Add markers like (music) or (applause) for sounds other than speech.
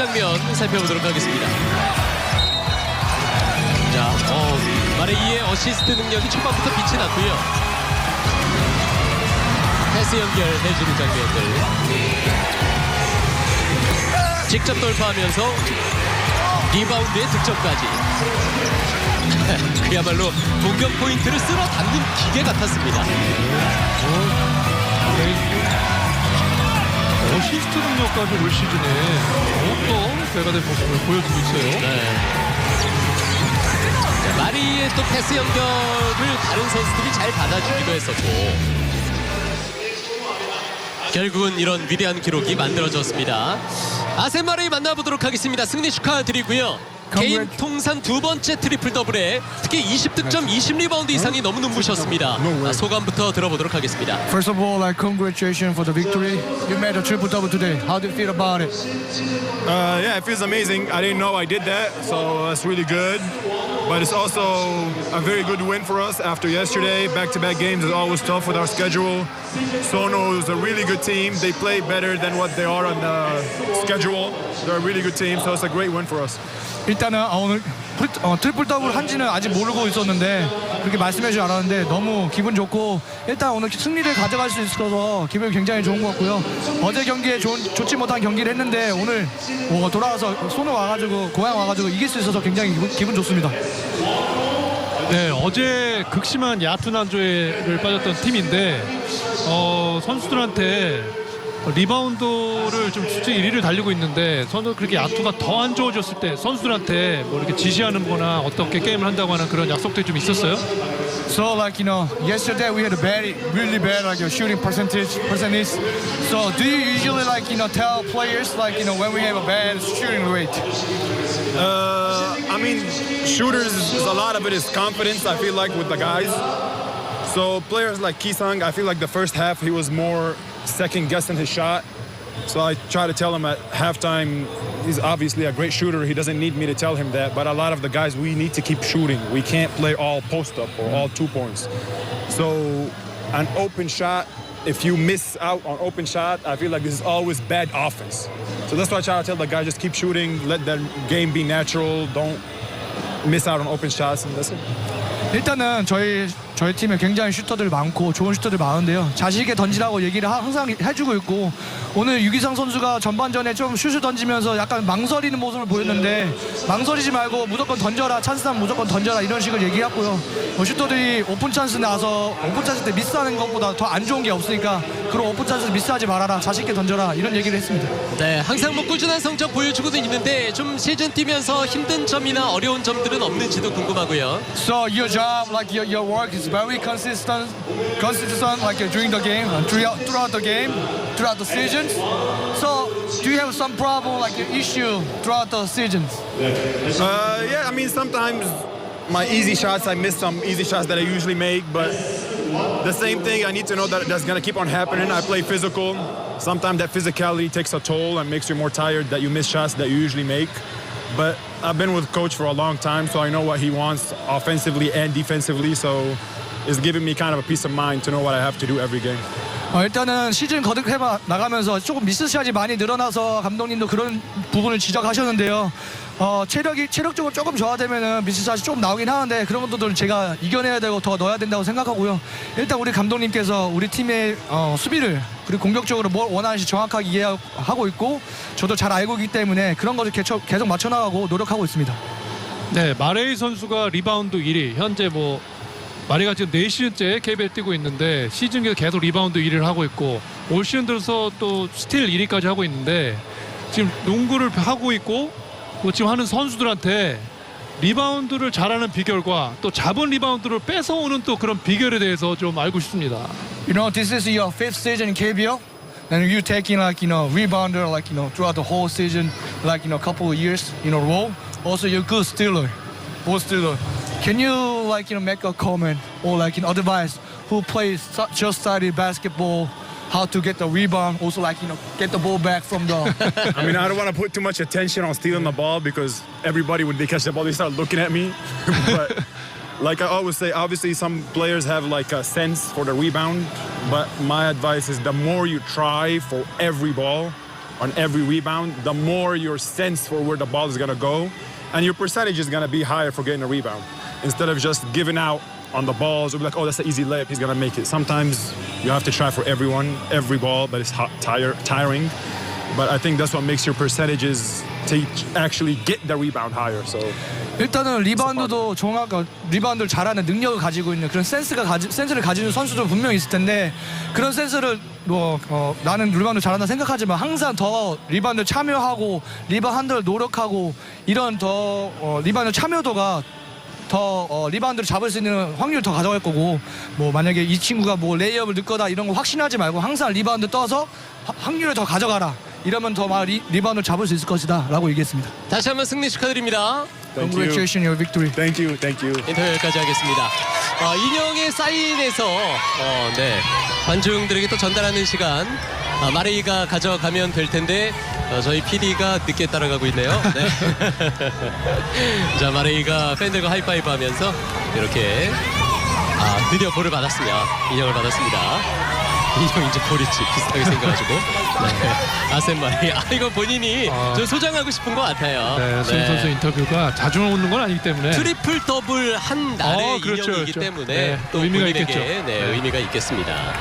장면 살펴보도록 하겠습니다. 자, 어, 마레이의 어시스트 능력이 초반부터 빛이 났고요. 패스 연결해주는 장면들. 직접 돌파하면서 리바운드의 득점까지. (laughs) 그야말로 공격 포인트를 쓸어 담는 기계 같았습니다. 능력까지 올 시즌에 더욱더 배가 된 모습을 보여주고 있어요. 네. 자, 마리의 또 패스 연결을 다른 선수들이 잘 받아주기도 했었고 결국은 이런 위대한 기록이 만들어졌습니다. 마레이 만나보도록 하겠습니다. 승리 축하드리고요. 개인 통산 두 번째 트리플 더블에 특히 20득점 20리바운드 이상이 너무 눈부셨습니다. 아, 소감부터 들어보도록 하겠습니다. First of all, like congratulations for the victory. You made a triple double today. How do you feel about it? Uh, yeah, it feels amazing. I didn't know I did that, so that's really good. But it's also a very good win for us after yesterday. Back-to-back games is always tough with our schedule. Sono is a really good team. They play better than what they are on the schedule. They're a really good team, so it's a great win for us. 일단은 아, 오늘 어, 트리플 더블 한지는 아직 모르고 있었는데 그렇게 말씀해 주지 않았는데 너무 기분 좋고 일단 오늘 승리를 가져갈 수 있어서 기분이 굉장히 좋은 것 같고요. 어제 경기에 좋은, 좋지 못한 경기를 했는데 오늘 어, 돌아와서 손을 와가지고 고향 와가지고 이길 수 있어서 굉장히 기분, 기분 좋습니다. 네, 어제 극심한 야투 난조를 빠졌던 팀인데 어, 선수들한테 리바운드를 좀 수치 1위를 달리고 있는데 선수 그렇게 야투가 더 안 좋아졌을 때 선수들한테 뭐 이렇게 지시하는 거나 어떻게 게임을 한다고 하는 그런 약속들이 좀 있었어요? So like you know, yesterday we had a bad, really bad like your shooting percentage percentage. So do you usually like you know tell players like you know when we have a bad shooting rate? Uh, I mean, shooters, a lot of it is confidence, I feel like, with the guys. So players like Kisang, I feel like the first half he was more second guessing his shot. So I try to tell him at halftime, he's obviously a great shooter. He doesn't need me to tell him that. But a lot of the guys, we need to keep shooting. We can't play all post up or all two points. So an open shot, if you miss out on open shot, I feel like this is always bad offense. So that's why I try to tell the guys, just keep shooting, let the game be natural, don't miss out on open shots, and that's it. 일단은 저희 저희 팀에 굉장히 슈터들 많고 좋은 슈터들 많은데요. 자신 있게 던지라고 얘기를 하- 항상 해주고 있고 오늘 유기상 선수가 전반전에 좀 슛을 던지면서 약간 망설이는 모습을 보였는데 망설이지 말고 무조건 던져라 찬스면 무조건 던져라 이런 식으로 얘기했고요. 뭐 슈터들이 오픈 찬스 나서 오픈 찬스 때 미스하는 것보다 더 안 좋은 게 없으니까 그런 오픈 찬스 미스하지 말아라 자신 있게 던져라 이런 얘기를 했습니다. 네, 항상 뭐 꾸준한 성적 보여주고도 있는데 좀 시즌 뛰면서 힘든 점이나 어려운 점들은 없는지도 궁금하고요. So your job, like your, your work, is very consistent, consistent, like uh, during the game, throughout, throughout the game, throughout the seasons. So, do you have some problem, like an issue throughout the seasons? Uh, yeah, I mean, sometimes my easy shots, I miss some easy shots that I usually make, but the same thing, I need to know that that's going to keep on happening. I play physical. Sometimes that physicality takes a toll and makes you more tired that you miss shots that you usually make. But I've been with coach for a long time, so I know what he wants offensively and defensively, so it's giving me kind of a peace of mind to know what I have to do every game. 어, 일단은 시즌 거듭해 나가면서 조금 미스샷이 많이 늘어나서 감독님도 그런 부분을 지적하셨는데요. 어, 체력이 체력적으로 조금 저하되면은 미스샷이 조금 나오긴 하는데 그런 것들을 제가 이겨내야 되고 더 넣어야 된다고 생각하고요. 일단 우리 감독님께서 우리 팀의 어, 수비를 그리고 공격적으로 뭘 원하는지 정확하게 이해하고 있고 저도 잘 알고 있기 때문에 그런 것을 계속, 계속 맞춰나가고 노력하고 있습니다. 네, 마레이 선수가 리바운드 1위. 현재 뭐 마레이가 지금 4시즌째 KBL 뛰고 있는데 시즌에서 계속 리바운드 1위를 하고 있고 올 시즌 들어서 또 스틸 1위까지 하고 있는데 지금 농구를 하고 있고 뭐 지금 하는 선수들한테 리바운드를 잘하는 비결과 또 잡은 리바운드를 뺏어오는 또 그런 비결에 대해서 좀 알고 싶습니다. You know, this is your fifth season in KBL, and you taking like you know rebounder like you know throughout the whole season, like you know couple of years in a row. Also, you're good stealer, ball stealer. Can you like you know make a comment or like you know advise who plays su- just started basketball? How to get the rebound, also like you know get the ball back from the. (laughs) I mean, I don't want to put too much attention on stealing the ball because everybody, when they catch the ball, they start looking at me. (laughs) but like I always say, obviously some players have like a sense for the rebound. But my advice is the more you try for every ball, on every rebound, the more your sense for where the ball is gonna go, and your percentage is gonna be higher for getting a rebound. Instead of just giving out on the balls, we'll be like, oh, that's an easy layup, he's gonna make it. Sometimes you have to try for everyone, every ball, but it's hot, tire, tiring. But I think that's what makes your percentages to actually get the rebound higher. So 일단은 리바운드도 어, 리바운드를 잘하는 능력을 가지고 있는 그런 센스가 가지, 센스를 가지는 선수도 분명히 있을 텐데 그런 센스를 뭐 어, 나는 리바운드 잘한다 생각하지만 항상 더 리바운드 참여하고 리바운드를 노력하고 이런 더 어, 리바운드 참여도가 더 어, 리바운드를 잡을 수 있는 확률을 더 가져갈 거고 뭐 만약에 이 친구가 뭐 레이업을 넣거다 이런 거 확신하지 말고 항상 리바운드 떠서 하- 확률을 더 가져가라 이러면 더 많이 리, 리바운드를 잡을 수 있을 것이다 라고 얘기했습니다 다시 한번 승리 축하드립니다. thank you. Congratulations your victory Thank you, thank you. 인터뷰 여기까지 하겠습니다. 어, 인형의 사인에서 어, 네, 관중들에게 또 전달하는 시간 아, 마레이가 가져가면 될 텐데 어, 저희 PD가 늦게 따라가고 있네요. 네. (laughs) 자 마레이가 팬들과 하이파이브 하면서 이렇게 아, 드디어 볼을 받았습니다. 인형을 받았습니다. 인형 이제 볼이지 비슷하게 생겨가지고 (laughs) 네. 아센 마레이 아 이거 본인이 아. 좀 소장하고 싶은 것 같아요. 네, 손 선수 인터뷰가 자주 오는 건 아니기 때문에 트리플 더블 한 날의 어, 그렇죠, 인형이기 그렇죠. 때문에 네, 또 의미가 본인에게 있겠죠. 네, 네. 의미가 있겠습니다.